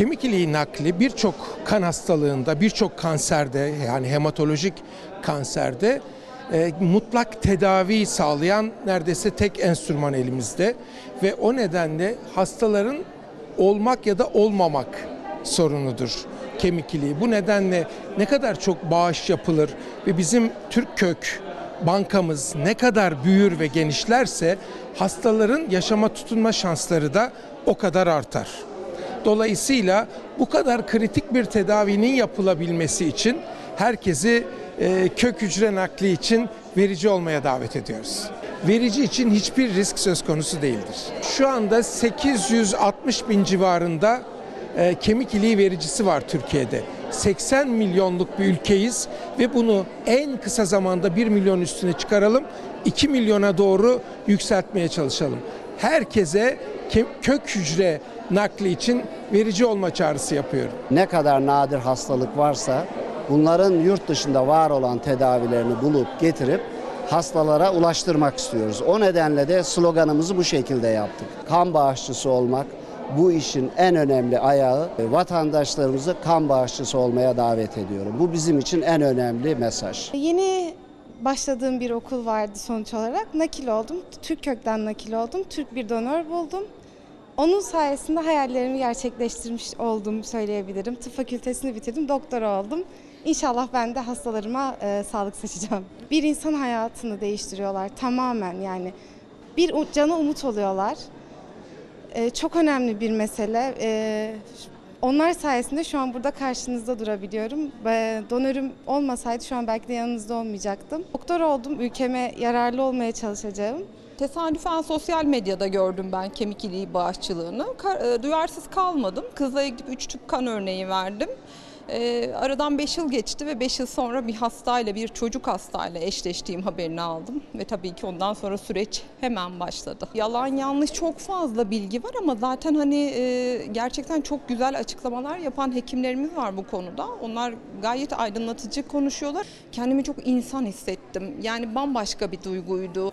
Kemik iliği nakli birçok kan hastalığında, birçok kanserde yani hematolojik kanserde e, mutlak tedavi sağlayan neredeyse tek enstrüman elimizde ve o nedenle hastaların olmak ya da olmamak sorunudur kemik iliği. Bu nedenle ne kadar çok bağış yapılır ve bizim Türk kök bankamız ne kadar büyür ve genişlerse hastaların yaşama tutunma şansları da o kadar artar. Dolayısıyla bu kadar kritik bir tedavinin yapılabilmesi için herkesi e, kök hücre nakli için verici olmaya davet ediyoruz. Verici için hiçbir risk söz konusu değildir. Şu anda 860 bin civarında e, kemik iliği vericisi var Türkiye'de. 80 milyonluk bir ülkeyiz ve bunu en kısa zamanda 1 milyon üstüne çıkaralım. 2 milyona doğru yükseltmeye çalışalım. Herkese ke- kök hücre nakli için verici olma çağrısı yapıyorum. ne kadar nadir hastalık varsa bunların yurt dışında var olan tedavilerini bulup getirip hastalara ulaştırmak istiyoruz. O nedenle de sloganımızı bu şekilde yaptık. Kan bağışçısı olmak bu işin en önemli ayağı. Vatandaşlarımızı kan bağışçısı olmaya davet ediyorum. Bu bizim için en önemli mesaj. Yeni başladığım bir okul vardı sonuç olarak. Nakil oldum. Türk kökten nakil oldum. Türk bir donör buldum. Onun sayesinde hayallerimi gerçekleştirmiş oldum söyleyebilirim. Tıp fakültesini bitirdim, doktor oldum. İnşallah ben de hastalarıma e, sağlık seçeceğim. Bir insan hayatını değiştiriyorlar tamamen yani. Bir cana umut oluyorlar. E, çok önemli bir mesele. E, onlar sayesinde şu an burada karşınızda durabiliyorum. Donörüm olmasaydı şu an belki de yanınızda olmayacaktım. Doktor oldum, ülkeme yararlı olmaya çalışacağım. Tesadüfen sosyal medyada gördüm ben kemik iliği bağışçılığını. E, Duyarsız kalmadım. Kızılay'a gidip 3 tüp kan örneği verdim. E, aradan 5 yıl geçti ve 5 yıl sonra bir hastayla, bir çocuk hastayla eşleştiğim haberini aldım. Ve tabii ki ondan sonra süreç hemen başladı. Yalan yanlış çok fazla bilgi var ama zaten hani e, gerçekten çok güzel açıklamalar yapan hekimlerimiz var bu konuda. Onlar gayet aydınlatıcı konuşuyorlar. Kendimi çok insan hissettim. Yani bambaşka bir duyguydu.